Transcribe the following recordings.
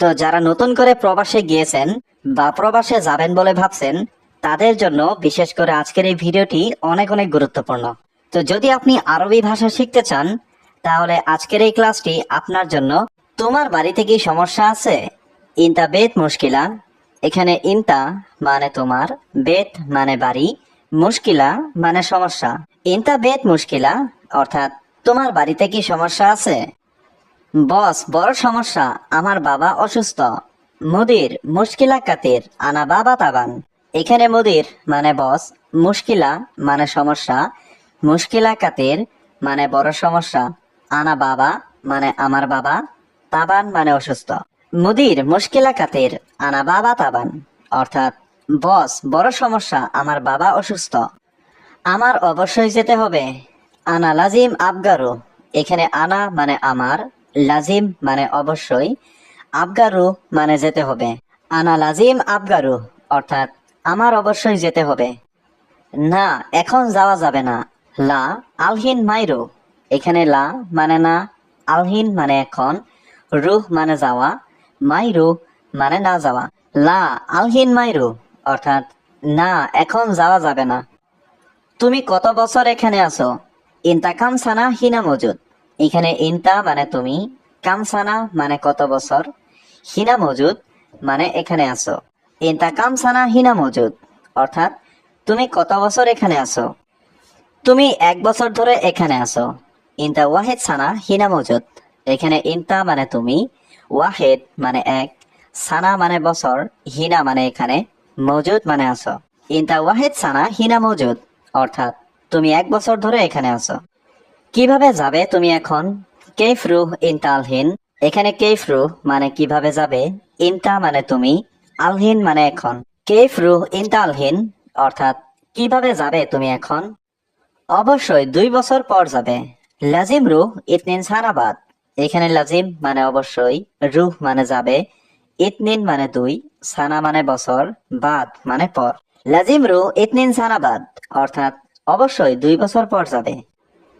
তো যারা নতুন করে প্রবাসে গিয়েছেন বা প্রবাসে যাবেন বলে ভাবছেন, তাদের জন্য বিশেষ করে আজকের এই ভিডিওটি অনেক অনেক গুরুত্বপূর্ণ। তো যদি আপনি আরবি ভাষা শিখতে চান, তাহলে আজকের এই ক্লাসটি আপনার জন্য। তোমার বাড়িতে কি সমস্যা আছে? ইনতা বেত মুশকিলা। এখানে ইনতা মানে তোমার, বেত মানে বাড়ি, মুশকিলা মানে সমস্যা। ইনতা বেত মুশকিলা, অর্থাৎ তোমার বাড়িতে কি সমস্যা আছে? বস, বড় সমস্যা। আমার বাবা অসুস্থ। মুদির মুশকিলা কাতির, আনা বাবা তাবান। এখানে মুদির মানে বস, মুশকিলা মানে সমস্যা। মুশকিলা কাতির মানে বড় সমস্যা। আনা বাবা মানে আমার বাবা, তাবান মানে অসুস্থ। মুদির মুশকিলা কাতির, আনা বাবা তাবান। অর্থাৎ, বস, বড় সমস্যা, আমার বাবা অসুস্থ। আমার অবশ্যই যেতে হবে। আনা লাজিম আবগারু। এখানে আনা মানে আমার লাজিম মানে অবশ্যই, আবগারু মানে যেতে হবে। আনা লাজিম আবগারু, অর্থাৎ আমার অবশ্যই যেতে হবে। না, এখন যাওয়া যাবে না। লা, আলহিন মাইরু এখানে লা মানে না, আলহিন মানে এখন। রুহ মানে যাওয়া। মাইরু মানে না যাওয়া। লা, আলহিন মাইরু অর্থাৎ না, এখন যাওয়া যাবে না। তুমি কত বছর এখানে আছো? ইনতা সানা হিনা মজুদ। এখানে ইনতা মানে তুমি, কামসানা মানে কত বছর, হিনা মজুদ মানে এখানে আছো। ইনতা কামসানা, হিনা মজুদ, অর্থাৎ তুমি কত বছর এখানে আছো? তুমি এক বছর ধরে এখানে আছো। ইনতা ওয়াহেদ সানা, হিনা মজুদ, এখানে ইনতা মানে তুমি, ওয়াহেদ মানে এক, সানা মানে বছর, হিনা মানে এখানে মজুদ মানে আছো। ইনতা ওয়াহেদ সানা, হিনা মজুদ, অর্থাৎ তুমি এক বছর ধরে এখানে আছো। কীভাবে যাবে তুমি এখন? কেফ রুহ ইনতা আলহিন এখানে কেফ রুহ মানে কীভাবে যাবে? ইনতা মানে তুমি। আলহিন মানে এখন। কেফ রুহ ইনতা আলহিন অর্থাৎ কীভাবে যাবে তুমি এখন? অবশ্যই দুই বছর পর যাবে। লাজিম রুহ ইতনিন সানাবাদ। এখানে লাজিম মানে অবশ্যই রুহ মানে যাবে। ইতনিন মানে দুই, সানা মানে বছর, বাদ মানে পর। লাজিম রু ইতনিন সানাবাদ, অর্থাৎ অবশ্যই দুই বছর পর যাবে।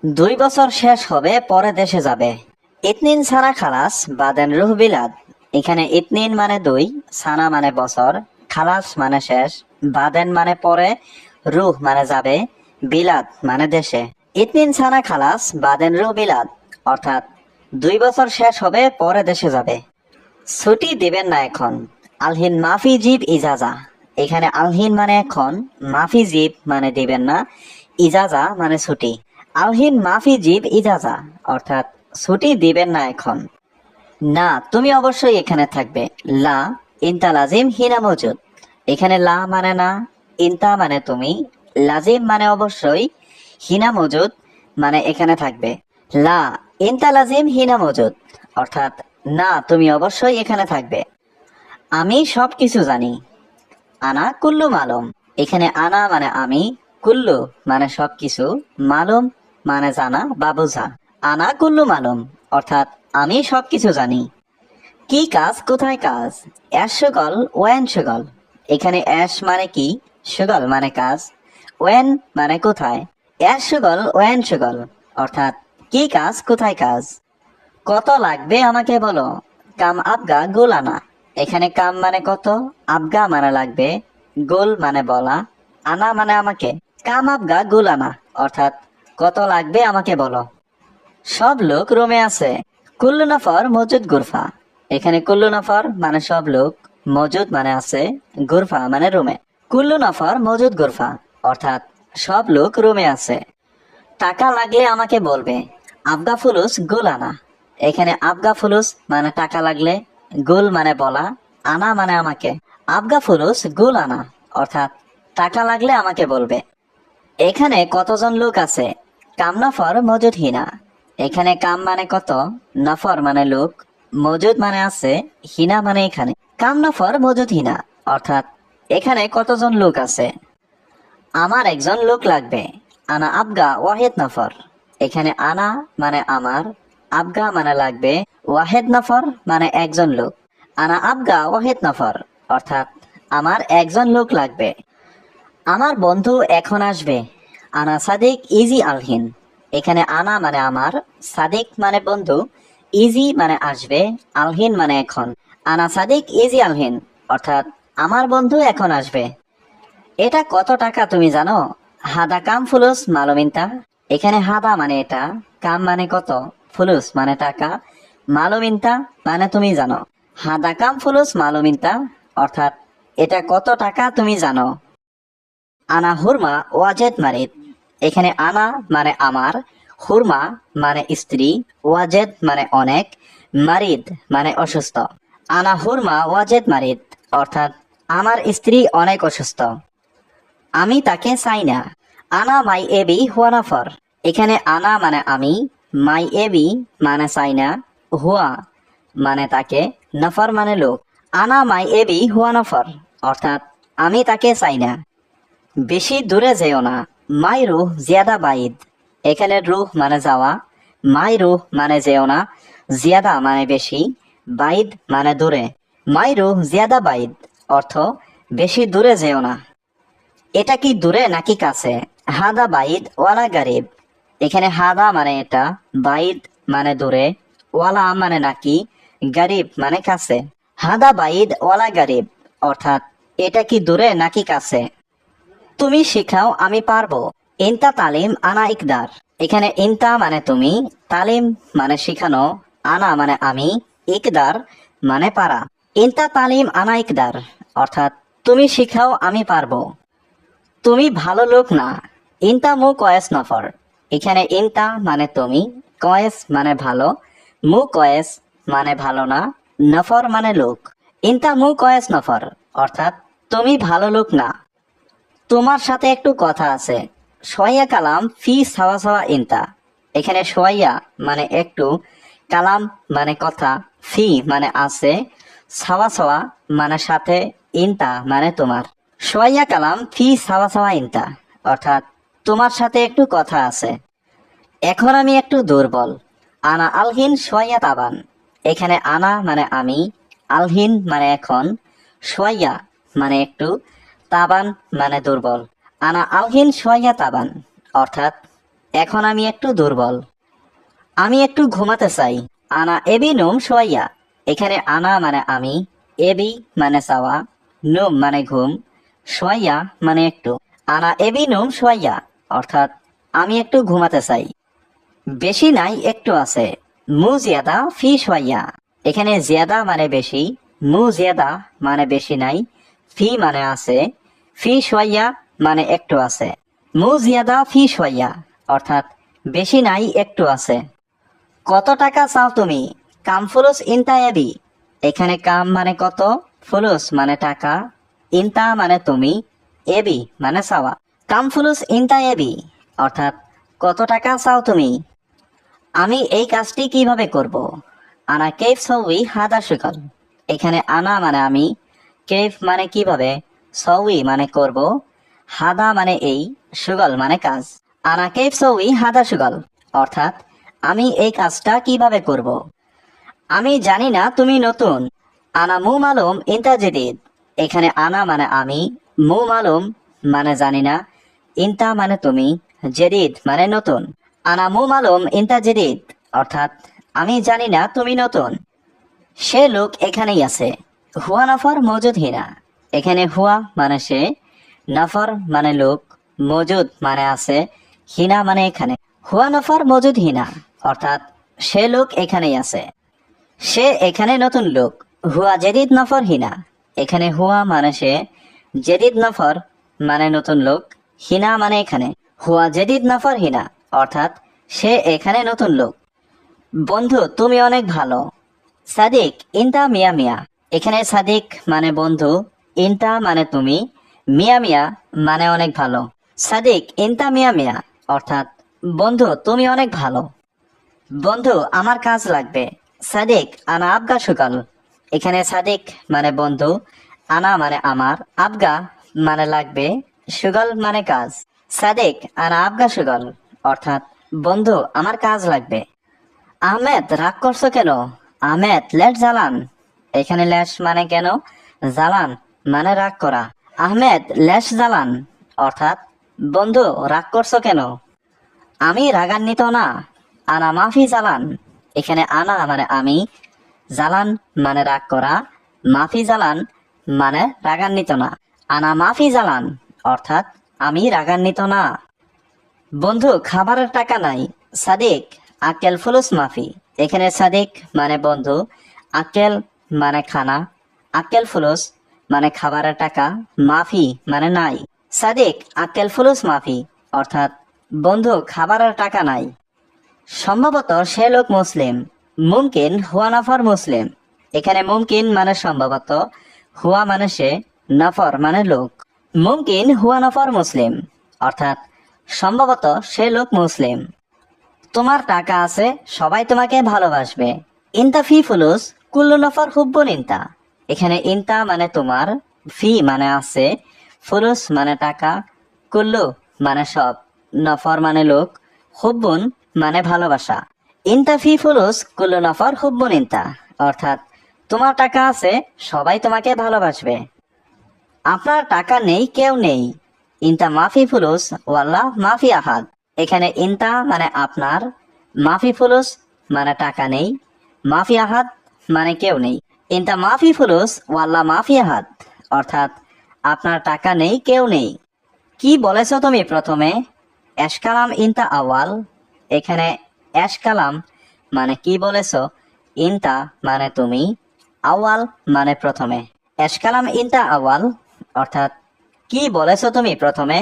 দুই বছর শেষ হবে, পরে দেশে যাবে। ইতনিন সানা খালাস, বাদেন রুহ বিলাদ। এখানে ইতনিন মানে দুই, সানা মানে বছর, খালাস মানে শেষ, বাদেন মানে পরে, রুহ মানে যাবে, বিলাদ মানে দেশে। ইতনিন সানা খালাস, বাদেন রুহ বিলাদ। অর্থাৎ দুই বছর শেষ হবে, পরে দেশে যাবে। ছুটি দিবেন না এখন। আলহিন মাফি জিব ইজাজা। এখানে আলহিন মানে এখন, মাফি জিব মানে দিবেন না, ইজাজা মানে ছুটি। আলহিন মাফি জিব ইজাজা, অর্থাৎ ছুটি দিবেন না এখন। না, তুমি অবশ্যই এখানে থাকবে। লা, ইনতা লাজিম হিনা মজুদ। এখানে লা মানে না, ইনতা মানে তুমি। লাজিম মানে অবশ্যই হিনা মজুদ মানে এখানে থাকবে। লা, ইনতা লাজিম হিনা মজুদ, অর্থাৎ না, তুমি অবশ্যই এখানে থাকবে। আমি সব কিছু জানি। আনা কুল্লু মালুম। এখানে আনা মানে আমি, কুল্লু মানে সব কিছু মালুম। মানে জানা বা বোঝা আনা কুল্লু মালুম, অর্থাৎ আমি সব কিছু জানি। কি কাজ, কোথায় কাজ? অ্যাশ সুগল, ওয়েন সুগল। এখানে অ্যাশ মানে কি, সুগল মানে কাজ। ওয়েন মানে কোথায়? অ্যাশ সুগল, ওয়েন সুগল, অর্থাৎ কি কাজ, কোথায় কাজ? কত লাগবে আমাকে বলো? কাম আবগা গোল আনা এখানে কাম মানে কত? আবগা মানে লাগবে, গোল মানে বলা। আনা মানে আমাকে। কাম আবগা গোল আনা অর্থাৎ কত লাগবে আমাকে বলো। সব লোক রোমে আছে। কুল্লু নফর মজুদ গুরফা। এখানে কুল্লু নফর মানে সব লোক, মজুদ মানে আছে, গুরফা মানে রুমে। কুল্লু নফর মজুদ গুরফা, অর্থাৎ সব লোক রুমে আছে। টাকা লাগলে আমাকে বলবে, আবগা ফুলুস গুল আনা। এখানে আবগা ফুলুস মানে টাকা লাগলে, গুল মানে বলা, আনা মানে আমাকে। আবগা ফুলুস গুল আনা, অর্থাৎ টাকা লাগলে আমাকে বলবে। এখানে কতজন লোক আছে? কাম নফর মজুদ হিনা। এখানে কাম মানে কত? নফর মানে লোক, মজুদ মানে আছে, হিনা মানে এখানে। কাম নফর মজুদ হিনা, অর্থাৎ এখানে কতজন লোক আছে? আমার একজন লোক লাগবে, আনা আবগা ওয়াহেদ নফর। এখানে আনা মানে আমার, আবগা মানে লাগবে, ওয়াহেদ নফর মানে একজন লোক। আনা আবগা ওয়াহেদ নফর, অর্থাৎ আমার একজন লোক লাগবে। আমার বন্ধু এখন আসবে আনা সাদিক ইজি আলহিন। এখানে আনা মানে আমার, সাদিক মানে বন্ধু ইজি মানে আসবে, আলহিন মানে এখন। আনা সাদিক ইজি আলহিন, অর্থাৎ আমার বন্ধু এখন আসবে। এটা কত টাকা তুমি জানো? হাদা কাম ফুলুস মালুমিনতা। এখানে হাদা মানে এটা, কাম মানে কত? ফুলুস মানে টাকা, মালুমিনতা মানে তুমি জানো। হাদা কাম ফুলুস মালুমিনতা, অর্থাৎ এটা কত টাকা তুমি জানো? আনা হুরমা ওয়াজেদ মারিদ এখানে আনা মানে আমার, হুরমা মানে স্ত্রী, ওয়াজেদ মানে অনেক, মারিদ মানে অসুস্থ। আনা হুরমা ওয়াজেদ মারিদ, অর্থাৎ আমার স্ত্রী অনেক অসুস্থ। আমি তাকে চাই না। আনা মাই এবি হুয়া নফর। এখানে আনা মানে আমি, মাই এবি মানে চাই না, হুয়া মানে তাকে নফর মানে লোক। আনা মাই এবি হুয়া নফর, অর্থাৎ আমি তাকে চাই না। বেশি দূরে যেও না। মাই রুহ জিয়াদা বাইদ এখানে রুহ মানে যাওয়া, মাই রুহ মানে যেও না, জিয়াদা মানে বেশি বাইদ মানে দূরে। মাই রুহ জিয়াদা বাইদ অর্থ বেশি দূরে যেও না। এটা কি দূরে নাকি কাছে? হাদা বাইদ ওয়ালা গারিব। এখানে হাদা মানে এটা বাইদ মানে দূরে, ওয়ালা মানে নাকি, গারিব মানে কাছে। হাদা বাইদ ওয়ালা গারিব, অর্থাৎ এটা কি দূরে নাকি কাছে? তুমি শিখাও, আমি পারব। ইনতা তালিম, আনা ইকদার। এখানে ইনতা মানে তুমি, তালিম মানে শিখানো, আনা মানে আমি, ইকদার মানে পারা। ইনতা তালিম, আনা ইকদার, অর্থাৎ তুমি শিখাও, আমি পারব। তুমি ভালো লোক না। ইনতা মু কয়েস নফর। এখানে ইনতা মানে তুমি, কয়েস মানে ভালো, মু কয়েস মানে ভালো না, নফর মানে লোক। ইনতা মু কয়েস নফর, অর্থাৎ তুমি ভালো লোক না। তোমার সাথে একটু কথা আছে। সোয়াইয়া কালাম ফি সাওয়া সাওয়া ইনতা। এখানে সোয়াইয়া মানে একটু, কালাম মানে কথা, ফি মানে আছে, সাওয়া সাওয়া মানে সাথে ইনতা মানে তোমার। সোয়াইয়া কালাম ফি সাওয়া সাওয়া ইনতা, অর্থাৎ তোমার সাথে একটু কথা আছে। এখন আমি একটু দুর্বল। আনা আলহিন সোয়া তাবান। এখানে আনা মানে আমি, আলহিন মানে এখন সোয়াইয়া মানে একটু তাবান মানে দুর্বল। আনা আলহিন সোয়া তাবান, অর্থাৎ, এখন আমি একটু দুর্বল। আমি একটু ঘুমাতে চাই। আনা এবি নোম সোয়া এখানে আনা মানে আমি, এবি মানে চাওয়া, নুম মানে ঘুম সোয়া মানে একটু। আনা এবি নোম সোয়াইয়া অর্থাৎ, আমি একটু ঘুমাতে চাই। বেশি নাই, একটু আছে। মু জিয়াদা ফি সোয়া এখানে জিয়াদা মানে বেশি, মু জিয়াদা মানে বেশি নাই ফি মানে আছে, ফি সোয়া মানে একটু আছে। মুজিয়াদা ফি সোয়া অর্থাৎ বেশি নাই, একটু আছে। কত টাকা চাও তুমি? কাম ফুলুস ইনতা এবি এখানে কাম মানে কত? ফুলুস মানে টাকা। ইনতা মানে তুমি। এবি মানে চাওয়া। কাম ফুলুস ইনতা এবি অর্থাৎ কত টাকা চাও তুমি? আমি এই কাজটি কীভাবে করব? আনা কেফ সউই হাদা সুকল এখানে আনা মানে আমি কেফ মানে কীভাবে সউই মানে করব, হাদা মানে এই, সুগল মানে কাজ। আনা কেফ সউই হাদা সুগল। অর্থাৎ, আমি এই কাজটা কীভাবে করব? আমি জানি না তুমি নতুন। আনা মু মালুম ইন্তা জেদিদ এখানে আনা মানে আমি, মু মালুম মানে জানি না। ইন্তা মানে তুমি, জেদিদ মানে নতুন। আনা মু মালুম ইন্তা জেদিদ অর্থাৎ, আমি জানি না তুমি নতুন। সে লোক এখানেই আছে। হুয়া নফর মজুদ হিনা। এখানে হুয়া মানে সে, নফর মানে লোক, মজুদ মানে আছে, হিনা মানে এখানে। হুয়া নফর মজুদ হিনা, অর্থাৎ সে লোক এখানেই আছে। সে এখানে নতুন লোক, হুয়া জেদিদ নফর হিনা। এখানে হুয়া মানে সে, জেদিদ নফর মানে নতুন লোক, হিনা মানে এখানে। হুয়া জেদিদ নফর হিনা, অর্থাৎ সে এখানে নতুন লোক। বন্ধু, তুমি অনেক ভালো। সাদিক, ইনতা মিয়া মিয়া। এখানে সাদিক মানে বন্ধু, ইনতা মানে তুমি, মিয়া মিয়া মানে অনেক ভালো। সাদিক, ইনতা মিয়া মিয়া, অর্থাৎ বন্ধু, তুমি অনেক ভালো। বন্ধু, আমার কাজ লাগবে। সাদিক, আনা আবগা সুকাল। এখানে সাদিক মানে বন্ধু, আনা মানে আমার, আবগা মানে লাগবে, সুগল মানে কাজ। সাদিক, আনা আবগা সুগল, অর্থাৎ বন্ধু, আমার কাজ লাগবে। আহমেদ, রাগ করছ কেন? আহমেদ, লেট জ্বালান। এখানে লেশ মানে কেন? জ্বালান মানে রাগ করা। আহমেদ লেশ জ্বালান অর্থাৎ, বন্ধু, রাগ করছ কেন? আমি রাগান্বিত না। আনা মাফি জ্বালান এখানে আনা মানে আমি। জালান মানে রাগ করা। মাফি জালান মানে রাগান্বিত না। আনা মাফি জালান। অর্থাৎ, আমি রাগান্বিত না। বন্ধু, খাবারের টাকা নাই। সাদিক আকেল ফুলুস মাফি। এখানে সাদিক মানে বন্ধু আকেল মানে খানা। আকেল ফুলুস মানে খাবারের টাকা, মাফি মানে নাই। সাদিক আকেল ফুলুস মাফি, অর্থাৎ বন্ধু, খাবারের টাকা নাই। সম্ভবত সে লোক মুসলিম। মুমকিন হুয়া নফর মুসলিম। এখানে মুমকিন মানে সম্ভবত হুয়া মানে সে, নফর মানে লোক। মুমকিন হুয়া নফর মুসলিম, অর্থাৎ সম্ভবত সে লোক মুসলিম। তোমার টাকা আছে, সবাই তোমাকে ভালোবাসবে। ইনতা ফি ফুলুস কুল্লু নফর হুব্বুন ইনতা এখানে ইনতা মানে তোমার ফি মানে আছে ফুলুস মানে টাকা, কুল্লু মানে সব, নফর মানে লোক, হুব্বুন মানে ভালোবাসা। ইনতা ফি ফুলুস কুল্লু নফর হুব্বুন ইনতা অর্থাৎ তোমার টাকা আছে, সবাই তোমাকে ভালোবাসবে। আপনার টাকা নেই, কেউ নেই। ইনতা মাফি ফুলুস ওয়াল্লাহ মাফি আহাদ। এখানে ইনতা মানে আপনার মাফি ফুলুস মানে টাকা নেই মাফি আহাদ মানে কেউ নেই। ইনতা মাফি ফুলুস ওয়াল্লাহ মাফি আহাদ। অর্থাৎ, আপনার টাকা নেই, কেউ নেই। কি বলেছ তুমি প্রথমে? এশকালাম ইনতা আওয়াল। এখানে এশকালাম মানে কি বলেছ? ইনতা মানে তুমি, আওয়াল মানে প্রথমে। এশকালাম ইনতা আওয়াল, অর্থাৎ, কি বলেছ তুমি প্রথমে?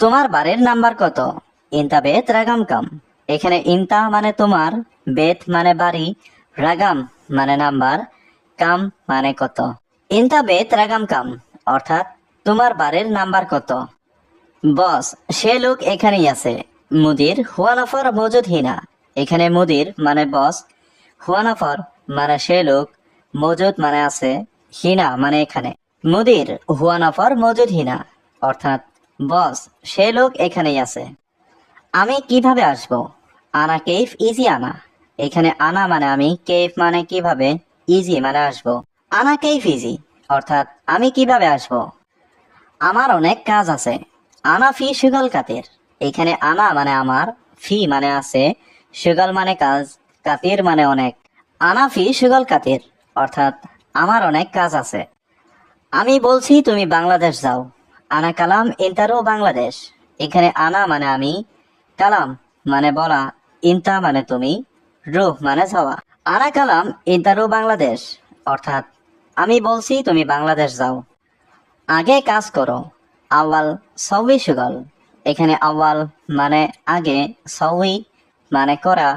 তোমার বাড়ির নাম্বার কত? ইনতা বেত রাগাম কাম। এখানে ইনতা মানে তোমার, বেত মানে বাড়ি রাগাম মানে নাম্বার, কাম মানে কত? ইনতা বেত রাগাম কাম, অর্থাৎ তোমার বাড়ির নাম্বার কত? বস, সে লোক এখানেই আছে। মুদির হুয়ানফর মজুদ হিনা। এখানে মুদির মানে বস, হুয়ানফর মানে সে লোক, মজুদ মানে আছে, হিনা মানে এখানে। মুদির হুয়ানফর মজুদ হিনা, অর্থাৎ বস, সে লোক এখানেই আছে। আমি কীভাবে আসব? আনা কেফ ইজি আনা। এখানে আনা মানে আমি কেফ মানে কীভাবে? ইজি মানে আসব। আনা কেফ ইজি, অর্থাৎ আমি কীভাবে আসব? আমার অনেক কাজ আছে। আনা ফি সুগল কাতের। এখানে আনা মানে আমার, ফি মানে আছে। সুগল মানে কাজ, কাতির মানে অনেক। আনা ফি সুগল কাতির, অর্থাৎ আমার অনেক কাজ আছে। আমি বলছি তুমি বাংলাদেশ যাও। আনা কালাম ইন্টারও বাংলাদেশ। এখানে আনা মানে আমি, কালাম মানে বলা, ইন্তা মানে তুমি রুহ মানে যাওয়া আনা কালাম ইন্টারও বাংলাদেশ। অর্থাৎ, আমি বলছি তুমি বাংলাদেশ যাও। আগে কাজ করো। আওয়াল সউই সুগল। এখানে আওয়াল মানে আগে সউই মানে করা,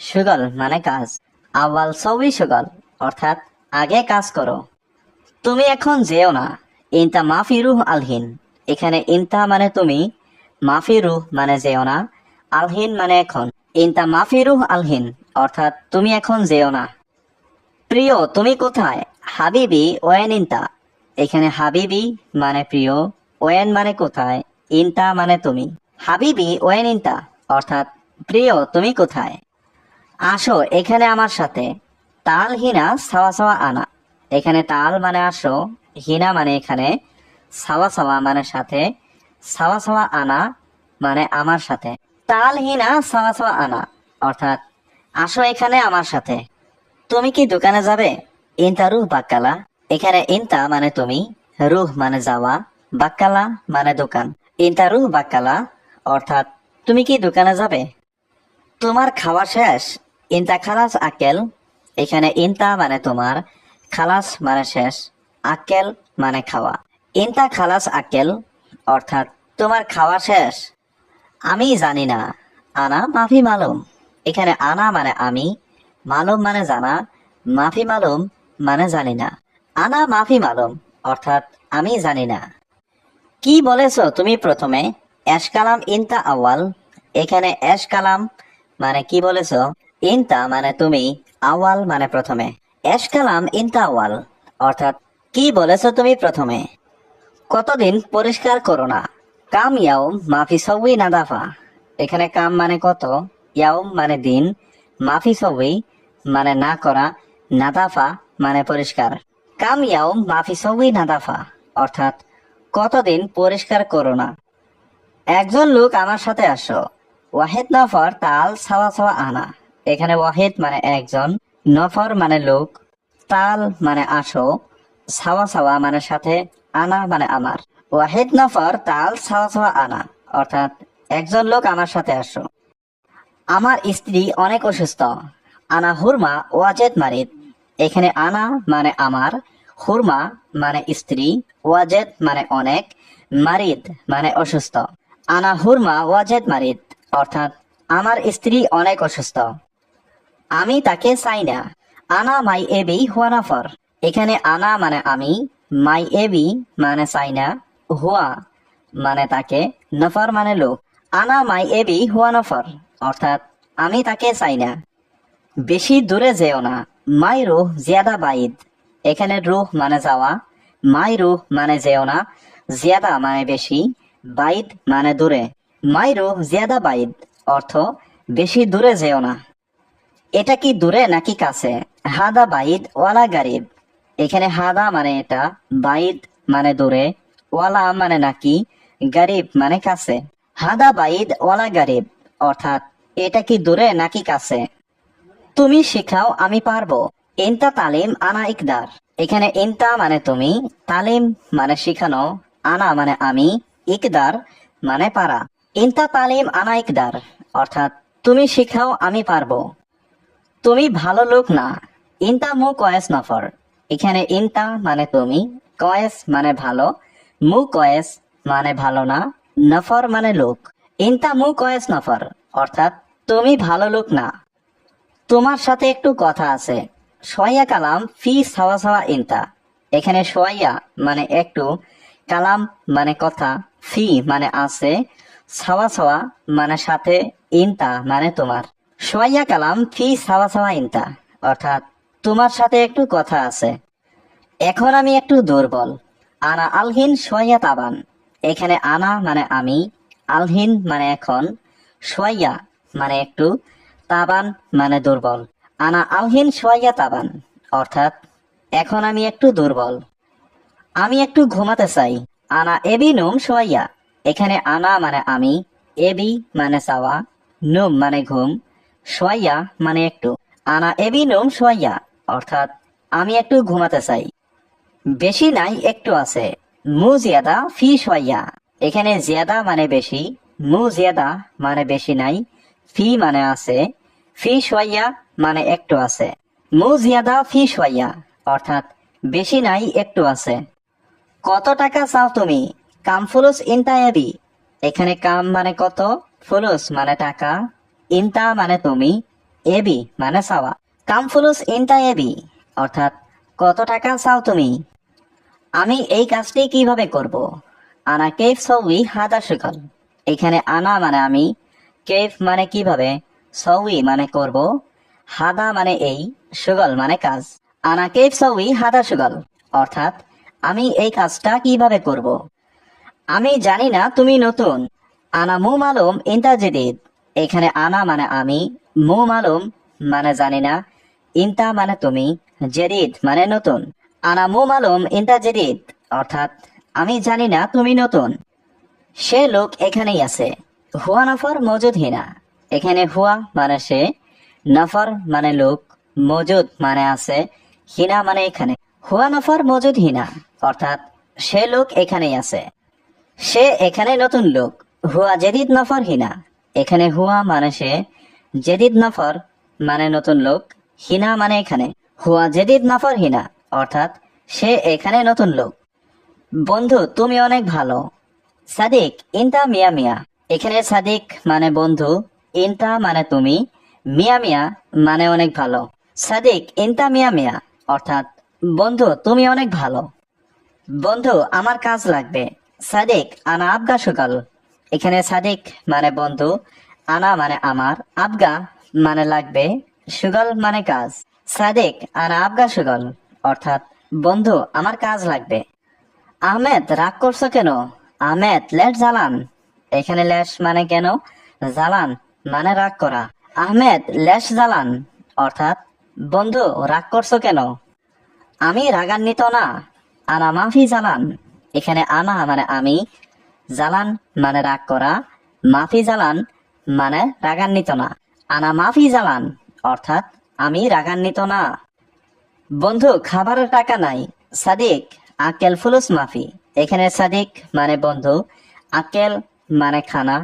সুগল মানে কাজ। আওয়াল সউই সুগল, অর্থাৎ আগে কাজ করো। তুমি এখন যেও না। ইনতা মাফি রুহ আলহিন। এখানে ইনতা মানে তুমি, মাফি রুহ মানে যেও না। আলহিন মানে এখন। ইনতা মাফি রুহ আলহিন, অর্থাৎ তুমি এখন যেও না। প্রিয়, তুমি কোথায়? হাবিবি ওয়েন ইনতা এখানে হাবিবি মানে প্রিয় ওয়েন মানে কোথায়? ইনতা মানে তুমি। হাবিবি ওয়েন ইনতা অর্থাৎ প্রিয়, তুমি কোথায়? আসো, এখানে আমার সাথে। তাল, হিনা, সাওয়া সাওয়া, আনা। এখানে তাল মানে আসো, হিনা মানে এখানে। সাওয়া সাওয়া মানে সাথে। সাওয়া সাওয়া, আনা মানে আমার সাথে। তাল হিনা সাওয়া সাওয়া আনা, অর্থাৎ, আসো এখানে আমার সাথে। তুমি কি দোকানে যাবে? ইনতা রুহ বাক্কালা। এখানে ইনতা মানে তুমি, রুহ মানে যাওয়া, বাক্কালা মানে দোকান। ইনতা রুহ বাক্কালা, অর্থাৎ, তুমি কি দোকানে যাবে? তোমার খাওয়া শেষ, ইনতা খালাস আকেল এখানে ইনতা মানে তোমার, খালাস মানে শেষ আকেল মানে খাওয়া। ইনতা খালাস আকেল অর্থাৎ, তোমার খাওয়া শেষ। আমি জানি না। আনা মাফি মালুম। এখানে আনা মানে আমি, মালুম মানে জানা, মাফি মালুম মানে জানি না। আনা মাফি মালুম, অর্থাৎ আমি জানি না। কি বলেছ তুমি প্রথমে? এশ কালাম ইনতা আওয়াল এখানে এশ কালাম মানে কি বলেছ? ইনতা মানে তুমি আওয়াল মানে প্রথমে। এশ কালাম ইনতা আওয়াল অর্থাৎ কি বলেছ তুমি প্রথমে? কতদিন পরিষ্কার করো না। কাম ইয়াউম মাফি সউই নাদাফা এখানে কাম মানে কত? ইয়াউম মানে দিন, মাফি সউই মানে না করা নাদাফা মানে পরিষ্কার। কাম ইয়াউম মাফি সউই নাদাফা অর্থাৎ কতদিন পরিষ্কার করো না। একজন লোক আমার সাথে আসো। ওয়াহেদ নফর তাল সাওয়া সাওয়া আনা। এখানে ওয়াহেদ মানে একজন, নফর মানে লোক। তাল মানে আসো। ছাওয়া ছাওয়া মানে সাথে, আনা মানে আমার। ওয়াহিদ নফর তাল ছাওয়া আনা, অর্থাৎ একজন লোক আমার সাথে আসো। আমার স্ত্রী অনেক অসুস্থ। আনা হুরমা ওয়াজেদ মারিদ। এখানে আনা মানে আমার, হুরমা মানে স্ত্রী, ওয়াজেদ মানে অনেক, মারিদ মানে অসুস্থ। আনা হুরমা ওয়াজেদ মারিদ, অর্থাৎ আমার স্ত্রী অনেক অসুস্থ। আমি তাকে চাই না আনা মাই এবি হুয়া নফর। এখানে আনা মানে আমি, মাই এবি মানে চাই না হুয়া মানে তাকে নফর মানে লোক। আনা মাই এবি হুয়া নফর, অর্থাৎ আমি তাকে চাই না। বেশি দূরে যেও না। মাই রুহ জিয়াদা বাইদ। এখানে রুহ মানে যাওয়া, মাই রুহ মানে যেও না। জিয়াদা মানে বেশি, বাইদ মানে দূরে। মাই রুহ জিয়াদা বাইদ, অর্থ বেশি দূরে যেও না। এটা কি দূরে নাকি কাছে? হাদা বাইদ ওয়ালা গারিব। এখানে হাদা মানে এটা, বাইদ মানে দূরে। ওয়ালা মানে নাকি গারিব মানে কাছে। হাদা বাইদ ওয়ালা গারিব, অর্থাৎ এটা কি দূরে নাকি কাছে? তুমি শেখাও, আমি পারব। ইনতা তালিম আনা ইকদার। এখানে ইনতা মানে তুমি, তালিম মানে শিখানো, আনা মানে আমি, ইকদার মানে পারা। ইনতা তালিম আনা ইকদার, অর্থাৎ তুমি শিখাও, আমি পারব। তুমি ভালো লোক না। ইনতা মু কয়েস নফর। এখানে ইনতা মানে তুমি, কয়েস মানে ভালো মু কয়েস মানে ভালো না, নফর মানে লোক। ইনতা মু কয়েস নফর, অর্থাৎ তুমি ভালো লোক না। তোমার সাথে একটু কথা আছে। সোয়া কালাম ফি সাওয়া সাওয়া ইনতা। এখানে সোয়া মানে একটু, কালাম মানে কথা, ফি মানে আছে, সাওয়া সাওয়া মানে সাথে, ইনতা মানে তোমার। সোয়া কালাম ফি সাওয়া সাওয়া ইনতা, অর্থাৎ তোমার সাথে একটু কথা আছে। এখন আমি একটু দুর্বল। আনা আলহিন সোয়া তাবান। এখানে আনা মানে আমি, আলহিন মানে এখন, সোয়াইয়া মানে একটু, তাবান মানে দুর্বল। আনা আলহিন সোয়াইয়া তাবান, অর্থাৎ এখন আমি একটু দুর্বল। আমি একটু ঘুমাতে চাই। আনা এবি নুম সোয়াইয়া। এখানে আনা মানে আমি, এবি মানে চাওয়া, নুম মানে ঘুম, সোয়াইয়া মানে একটু। আনা এবি নুম সোয়াইয়া, অর্থাৎ আমি একটু ঘুমাতে চাই। বেশি নাই, একটু আছে। মু জিয়াদা, ফি সোয়া এখানে জিয়াদা মানে বেশি, মু জিয়াদা মানে বেশি নাই, ফি মানে আছে, ফি সোয়া মানে একটু আছে। মু জিয়াদা, ফি সোয়া অর্থাৎ বেশি নাই, একটু আছে। কত টাকা চাও তুমি? কাম ফুলুস ইনতা এবি এখানে কাম মানে কত? ফুলুস মানে টাকা, ইনতা মানে তুমি এবি মানে চাওয়া। কাম ফুলুস ইনতা এবি অর্থাৎ কত টাকা চাও তুমি? আমি এই কাজটি কীভাবে করব? আনা কেফ সউই হাদা সুকল এখানে আনা মানে আমি, কেফ মানে কীভাবে সউই মানে করব, হাদা মানে এই সুগল মানে কাজ। আনা কেফ সউই হাদা সুগল অর্থাৎ আমি এই কাজটা কীভাবে করব? আমি জানি না তুমি নতুন। আনা মু মালুম ইন্তা জেদিদ। এখানে আনা মানে আমি, মু মালুম মানে জানি না। ইন্তা মানে তুমি, জেদিদ মানে নতুন। আনা মু মালুম ইন্তা জেদিদ অর্থাৎ, আমি জানি না তুমি নতুন। সে লোক এখানেই আছে। হুয়া নফর মজুদ হিনা। এখানে হুয়া মানে সে, নফর মানে লোক, মজুদ মানে আছে, হিনা মানে এখানে। হুয়া নফর মজুদ হিনা। অর্থাৎ, সে লোক এখানেই আছে। সে এখানে নতুন লোক। হুয়া জেদিদ নফর হিনা। এখানে হুয়া মানে সে, জেদিদ নফর মানে নতুন লোক, হিনা মানে এখানে। হুয়া জেদিদ নফর হিনা। অর্থাৎ সে এখানে নতুন লোক। বন্ধু, তুমি অনেক ভালো। সাদিক, ইনতা মিয়া মিয়া। এখানে সাদিক মানে বন্ধু, ইনতা মানে তুমি, মিয়া মিয়া মানে অনেক ভালো। সাদিক, ইনতা মিয়া মিয়া। অর্থাৎ, বন্ধু, তুমি অনেক ভালো। বন্ধু, আমার কাজ লাগবে। সাদিক, আনা আবগা সুকাল এখানে সাদিক মানে বন্ধু, আনা মানে আমার, আবগা মানে লাগবে, সুগল মানে কাজ। সাদিক, আনা আবগা সুগল। অর্থাৎ, বন্ধু, আমার কাজ লাগবে। আহমেদ, রাগ করছ কেন? আহমেদ, লেট জ্বালান। এখানে লেশ মানে কেন? জ্বালান মানে রাগ করা। আহমেদ, লেশ জ্বালান। অর্থাৎ, বন্ধু, রাগ করছ কেন? আমি রাগান্বিত না। আনা মাফি জ্বালান। এখানে আনা মানে আমি। জ্বালান মানে রাগ করা। মাফি জ্বালান মানে রাগান্বিত না। আনা মাফি জ্বালান। অর্থাৎ, আমি রাগান্বিত না। বন্ধু, খাবারের টাকা নাই। সাদিক আকেল ফুলুস মাফি। এখানে সাদিক মানে বন্ধু আকেল মানে খানা।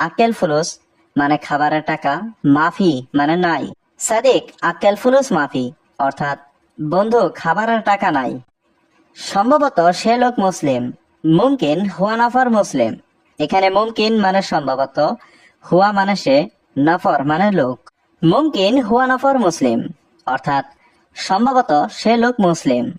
আকেল ফুলুস মানে খাবারের টাকা, মাফি মানে নাই। সাদিক আকেল ফুলুস মাফি, অর্থাৎ বন্ধু, খাবারের টাকা নাই। সম্ভবত সে লোক মুসলিম, মুমকিন হুয়া নফর মুসলিম। এখানে মুমকিন মানে সম্ভবত, হুয়া মানে সে নফর মানে লোক। মুমকিন হুয়া নফর মুসলিম, অর্থাৎ সম্ভবত সে লোক মুসলিম।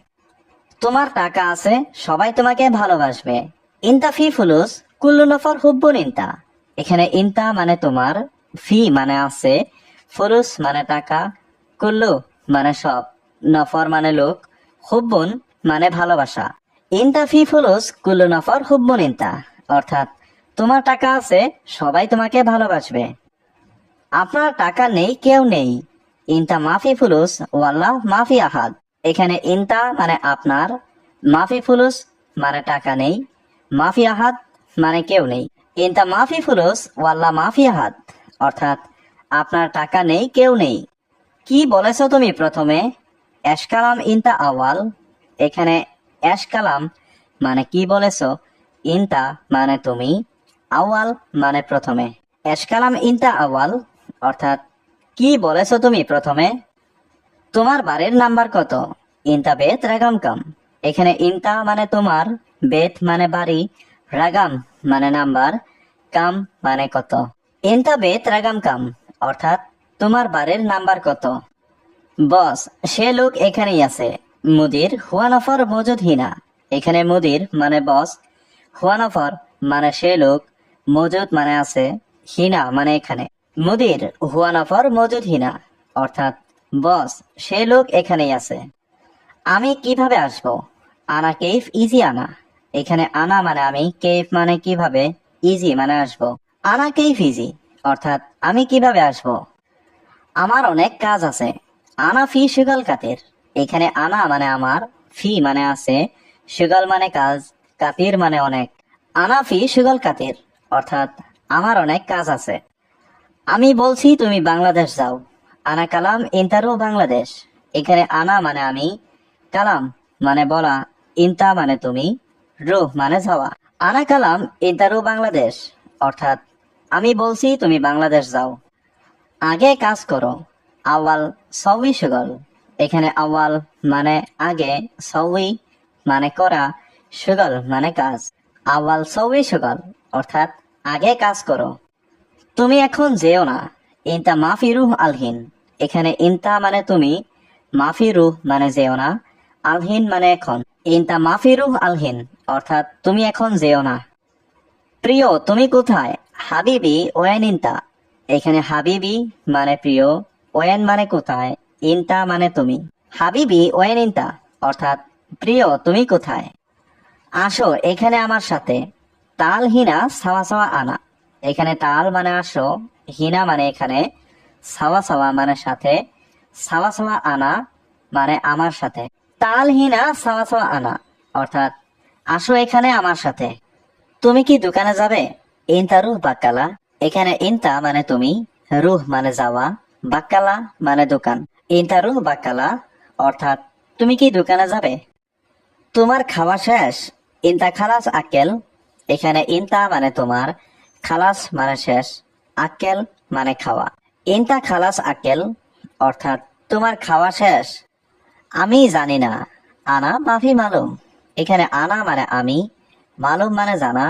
তোমার টাকা আছে, সবাই তোমাকে ভালোবাসবে। ইনতা ফি ফুলুস, কুল্লু নফর হুব্বুন ইনতা। এখানে ইনতা মানে তোমার, ফি মানে আছে, ফুলুস মানে টাকা, কুল্লু মানে সব, নফর মানে লোক, হুব্বুন মানে ভালোবাসা। ইনতা ফি ফুলুস, কুল্লু নফর হুব্বুন ইনতা। অর্থাৎ, তোমার টাকা আছে, সবাই তোমাকে ভালোবাসবে। আপনার টাকা নেই, কেউ নেই। ইনতা মাফি ফুলুস, ওয়াল্লাহ মাফি আহাদ। এখানে ইনতা মানে আপনার, মাফি ফুলুস মানে টাকা নেই, মাফি আহাদ মানে কেউ নেই। ইনতা মাফি ফুলুস, ওয়াল্লাহ মাফি আহাদ। অর্থাৎ, আপনার টাকা নেই, কেউ নেই। কি বলেছ তুমি প্রথমে? এশকালাম ইনতা আওয়াল। এখানে এশকালাম মানে কি বলেছ? ইনতা মানে তুমি, আওয়াল মানে প্রথমে। এশকালাম ইনতা আওয়াল, অর্থাৎ কি বলেছ তুমি প্রথমে? তোমার বাড়ির নাম্বার কত? ইনতা বেত রাগাম কাম। এখানে ইনতা মানে তোমার, বেত মানে বাড়ি, রাগাম মানে নাম্বার, কাম মানে কত? ইনতা বেত রাগাম কাম, অর্থাৎ তোমার বাড়ির নাম্বার কত? বস, সে লোক এখানেই আছে। মুদির হুয়ানফর মজুদ হিনা। এখানে মুদির মানে বস, হুয়ানফর মানে সে লোক, মজুদ মানে আছে, হিনা মানে এখানে। মুদির, হুয়ানফর মজুদ হিনা। অর্থাৎ, বস, সে লোক এখানেই আছে। আমি কীভাবে আসব? আনা কেফ ইজি আনা। এখানে আনা মানে আমি কেফ মানে কীভাবে? ইজি মানে আসব। আনা কেফ ইজি, অর্থাৎ, আমি কীভাবে আসব? আমার অনেক কাজ আছে। আনা ফি সুগল কাতের। এখানে আনা মানে আমার, ফি মানে আছে। সুগল মানে কাজ, কাতির মানে অনেক। আনা ফি সুগল কাতের, অর্থাৎ, আমার অনেক কাজ আছে। আমি বলছি তুমি বাংলাদেশ যাও। আনা কালাম ইন্টারও বাংলাদেশ। এখানে আনা মানে আমি, কালাম মানে বলা, ইন্তা মানে তুমি, রুহ মানে যাওয়া। আনা কালাম ইন্টারও বাংলাদেশ, অর্থাৎ আমি বলছি তুমি বাংলাদেশ যাও। আগে কাজ করো আওয়াল সবই সুগল। এখানে আওয়াল মানে আগে সবই মানে করা, সুগল মানে কাজ। আওয়াল সবই সুগল, অর্থাৎ আগে কাজ করো। তুমি এখন যেও না। ইনতা মাফি রুহ আলহিন। এখানে ইনতা মানে তুমি, মাফি রুহ মানে যেও না। আলহিন মানে এখন। ইনতা মাফি রুহ আলহিন, অর্থাৎ তুমি এখন যেও না। প্রিয়, তুমি কোথায়? হাবিবি ওয়ান ইনতা। এখানে হাবিবি মানে প্রিয় ওয়ান মানে কোথায়? ইনতা মানে তুমি। হাবিবি ওয়ান ইনতা, অর্থাৎ প্রিয়, তুমি কোথায়? আসো, এখানে আমার সাথে। তাল হিনা সাওয়া সাওয়া আনা। এখানে তাল মানে আসো, হিনা মানে এখানে, সাওয়া সাওয়া মানে সাথে, সাওয়া সাওয়া আনা মানে আমার সাথে। তাল, হিনা, সাওয়া সাওয়া আনা, অর্থাৎ আসো এখানে আমার সাথে। তুমি কি দোকানে যাবে? ইনতা রুহ বাক্কালা। এখানে ইনতা মানে তুমি, রুহ মানে যাওয়া, বাক্কালা মানে দোকান। ইনতা রুহ বাক্কালা, অর্থাৎ তুমি কি দোকানে যাবে? তোমার খাওয়া শেষ, ইনতা খালাস আকেল এখানে ইনতা মানে তোমার খালাস মানে শেষ আকেল মানে খাওয়া। ইনতা খালাস আকেল অর্থাৎ তোমার খাওয়া শেষ। আমি জানি না, আনা মাফি মালুম। এখানে আনা মানে আমি, মালুম মানে জানা,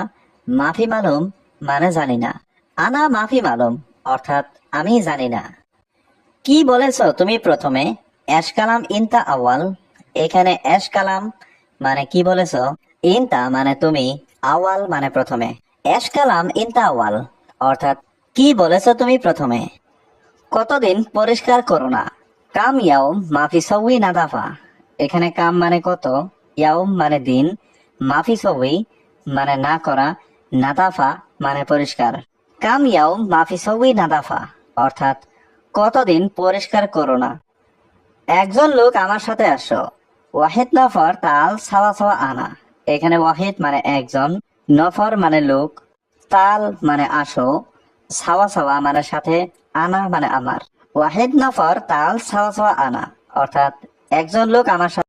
মাফি মালুম মানে জানি না। আনা মাফি মালুম, অর্থাৎ আমি জানি না। কি বলেছ তুমি প্রথমে? এশ কালাম ইনতা আওয়াল এখানে এশ কালাম মানে কি বলেছ? ইনতা মানে তুমি আওয়াল মানে প্রথমে। এশ কালাম ইনতা আওয়াল অর্থাৎ কি বলেছ তুমি প্রথমে? কতদিন পরিষ্কার করো না? কাম ইয়াউম মাফি সউই নাদাফা। এখানে কাম মানে কত? ইয়াউম মানে দিন, মাফি সউই মানে না করা, নাদাফা মানে পরিষ্কার। কাম ইয়াউম মাফি সউই নাদাফা, অর্থাৎ কতদিন পরিষ্কার করো না? একজন লোক আমার সাথে আসো। ওয়াহিদ নফর তাল সাওয়া সাওয়া আনা। এখানে ওয়াহিদ মানে একজন নফর মানে লোক, তাল মানে আসো সাওয়া সাওয়া মানে সাথে, আনা মানে আমার। ওয়াহেদ নফর, তাল সাওয়া সাওয়া আনা। অর্থাৎ একজন লোক আমার সাথে